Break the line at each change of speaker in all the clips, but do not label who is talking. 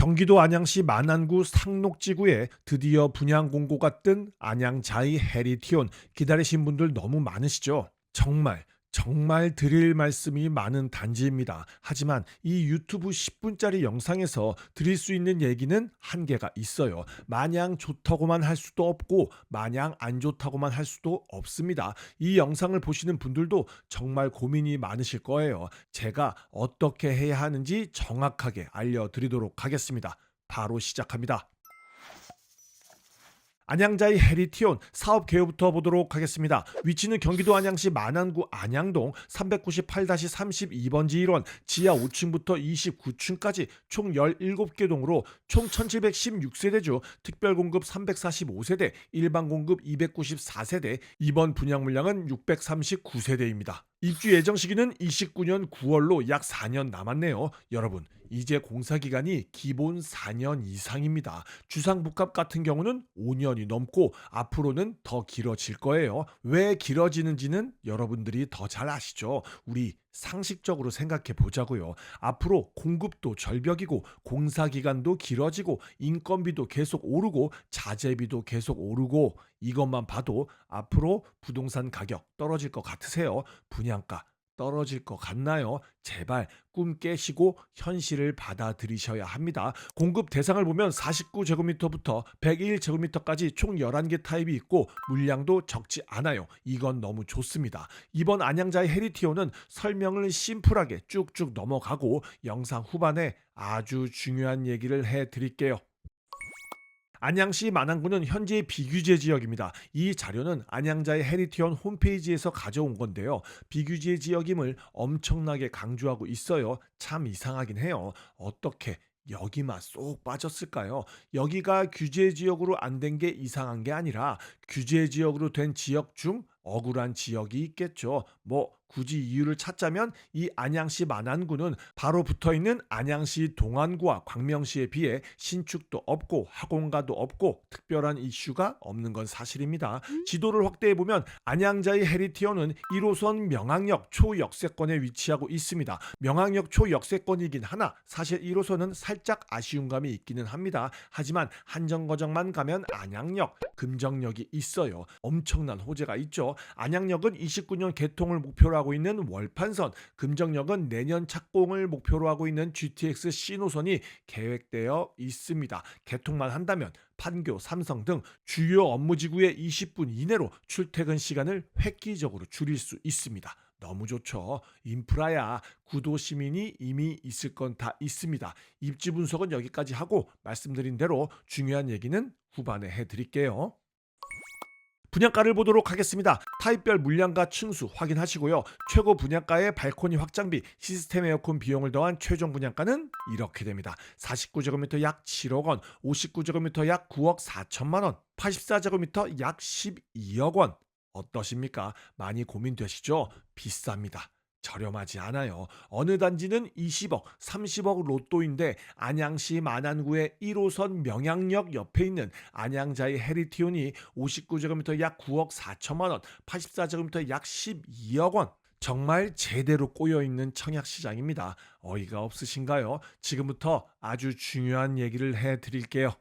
경기도 안양시 만안구 상록지구에 드디어 분양 공고가 뜬 안양자이 해리티온 기다리신 분들 너무 많으시죠? 정말 정말 드릴 말씀이 많은 단지입니다. 하지만 이 유튜브 10분짜리 영상에서 드릴 수 있는 얘기는 한계가 있어요. 마냥 좋다고만 할 수도 없고 마냥 안 좋다고만 할 수도 없습니다. 이 영상을 보시는 분들도 정말 고민이 많으실 거예요. 제가 어떻게 해야 하는지 정확하게 알려드리도록 하겠습니다. 바로 시작합니다. 안양자의 해리티온 사업 개요부터 보도록 하겠습니다. 위치는 경기도 안양시 만안구 안양동 398-32번지 1원 지하 5층부터 29층까지 총 17개 동으로 총 1716세대주 특별 공급 345세대, 일반 공급 294세대, 이번 분양 물량은 639세대입니다. 입주 예정 시기는 29년 9월로 약 4년 남았네요. 여러분, 이제 공사 기간이 기본 4년 이상입니다. 주상복합 같은 경우는 5년이 넘고 앞으로는 더 길어질 거예요. 왜 길어지는지는 여러분들이 더 잘 아시죠. 우리 상식적으로 생각해 보자고요. 앞으로 공급도 절벽이고 공사 기간도 길어지고 인건비도 계속 오르고 자재비도 계속 오르고 이것만 봐도 앞으로 부동산 가격 떨어질 것 같으세요? 분양가 떨어질 것 같나요? 제발 꿈 깨시고 현실을 받아들이셔야 합니다. 공급 대상을 보면 49제곱미터부터 101제곱미터까지 총 11개 타입이 있고 물량도 적지 않아요. 이건 너무 좋습니다. 이번 안양자의 헤리티오는 설명을 심플하게 쭉쭉 넘어가고 영상 후반에 아주 중요한 얘기를 해 드릴게요. 안양시 만안구는 현재 비규제 지역입니다. 이 자료는 안양자의 헤리티온 홈페이지에서 가져온 건데요. 비규제 지역임을 엄청나게 강조하고 있어요. 참 이상하긴 해요. 어떻게 여기만 쏙 빠졌을까요? 여기가 규제 지역으로 안 된 게 이상한 게 아니라 규제 지역으로 된 지역 중 억울한 지역이 있겠죠. 뭐 굳이 이유를 찾자면 이 안양시 만안구는 바로 붙어 있는 안양시 동안구와 광명시에 비해 신축도 없고 학원가도 없고 특별한 이슈가 없는 건 사실입니다. 지도를 확대해 보면 안양자의 헤리티어는 1호선 명항역 초역세권에 위치하고 있습니다. 명항역 초역세권이긴 하나 사실 1호선은 살짝 아쉬운 감이 있기는 합니다. 하지만 한정거장만 가면 안양역, 금정역이 있어요. 엄청난 호재가 있죠. 안양역은 29년 개통을 목표로 하고 있는 월판선, 금정역은 내년 착공을 목표로 하고 있는 GTX 신호선이 계획되어 있습니다. 개통만 한다면 판교, 삼성 등 주요 업무 지구의 20분 이내로 출퇴근 시간을 획기적으로 줄일 수 있습니다. 너무 좋죠. 인프라야 구도 시민이 이미 있을 건 다 있습니다. 입지 분석은 여기까지 하고 말씀드린 대로 중요한 얘기는 후반에 해드릴게요. 분양가를 보도록 하겠습니다. 타입별 물량과 층수 확인하시고요. 최고 분양가의 발코니 확장비, 시스템 에어컨 비용을 더한 최종 분양가는 이렇게 됩니다. 49제곱미터 약 7억 원, 59제곱미터 약 9억 4천만 원, 84제곱미터 약 12억 원. 어떠십니까? 많이 고민되시죠? 비쌉니다. 저렴하지 않아요. 어느 단지는 20억, 30억 로또인데 안양시 만안구의 1호선 명양역 옆에 있는 안양자의 헤리티온이 59제곱미터 약 9억 4천만 원, 84제곱미터 약 12억 원. 정말 제대로 꼬여 있는 청약 시장입니다. 어이가 없으신가요? 지금부터 아주 중요한 얘기를 해 드릴게요.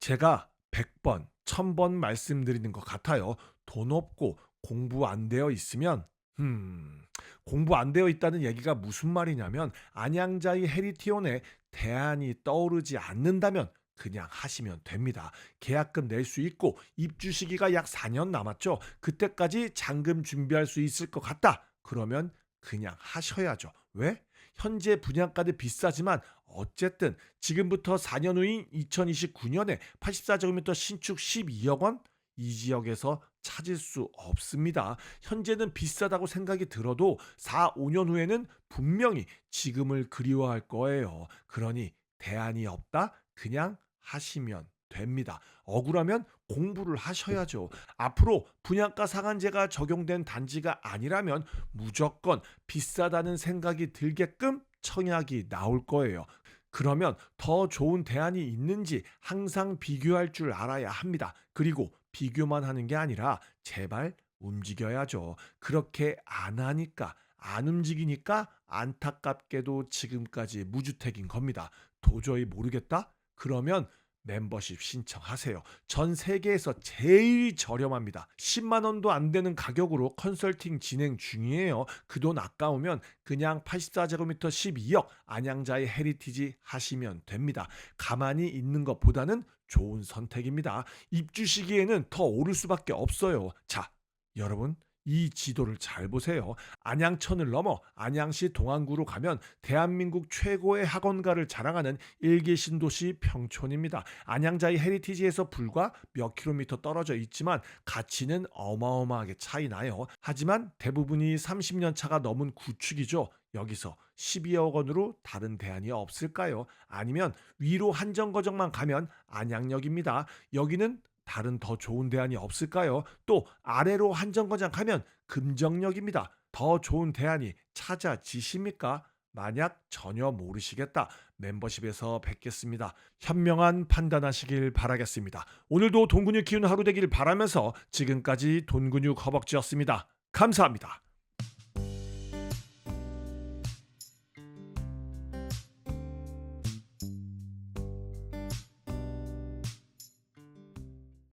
제가 100번, 1000번 말씀드리는 것 같아요. 돈 없고 공부 안 되어 있으면 음, 공부 안 되어 있다는 얘기가 무슨 말이냐면 안양자의 헤리티온에 대안이 떠오르지 않는다면 그냥 하시면 됩니다. 계약금 낼 수 있고 입주 시기가 약 4년 남았죠. 그때까지 잔금 준비할 수 있을 것 같다. 그러면 그냥 하셔야죠. 왜? 현재 분양가도 비싸지만 어쨌든 지금부터 4년 후인 2029년에 84제곱미터 신축 12억 원? 이 지역에서 찾을 수 없습니다. 현재는 비싸다고 생각이 들어도 4, 5년 후에는 분명히 지금을 그리워할 거예요. 그러니 대안이 없다? 그냥 하시면 됩니다. 억울하면 공부를 하셔야죠. 앞으로 분양가 상한제가 적용된 단지가 아니라면 무조건 비싸다는 생각이 들게끔 청약이 나올 거예요. 그러면 더 좋은 대안이 있는지 항상 비교할 줄 알아야 합니다. 그리고 비교만 하는 게 아니라 제발 움직여야죠. 그렇게 안 하니까 안 움직이니까 안타깝게도 지금까지 무주택인 겁니다. 도저히 모르겠다? 그러면 멤버십 신청하세요. 전 세계에서 제일 저렴합니다. 10만 원도 안 되는 가격으로 컨설팅 진행 중이에요. 그 돈 아까우면 그냥 84제곱미터 12억 안양자의 헤리티지 하시면 됩니다. 가만히 있는 것보다는 좋은 선택입니다. 입주 시기에는 더 오를 수밖에 없어요. 자, 여러분 이 지도를 잘 보세요. 안양천을 넘어 안양시 동안구로 가면 대한민국 최고의 학원가를 자랑하는 일개 신도시 평촌입니다. 안양자의 헤리티지에서 불과 몇 킬로미터 떨어져 있지만 가치는 어마어마하게 차이 나요. 하지만 대부분이 30년 차가 넘은 구축이죠. 여기서 12억 원으로 다른 대안이 없을까요? 아니면 위로 한정거장만 가면 안양역입니다. 여기는 다른 더 좋은 대안이 없을까요? 또 아래로 한정거장 가면 금정역입니다. 더 좋은 대안이 찾아지십니까? 만약 전혀 모르시겠다. 멤버십에서 뵙겠습니다. 현명한 판단하시길 바라겠습니다. 오늘도 돈 근육 키우는 하루 되길 바라면서 지금까지 돈 근육 허벅지였습니다. 감사합니다.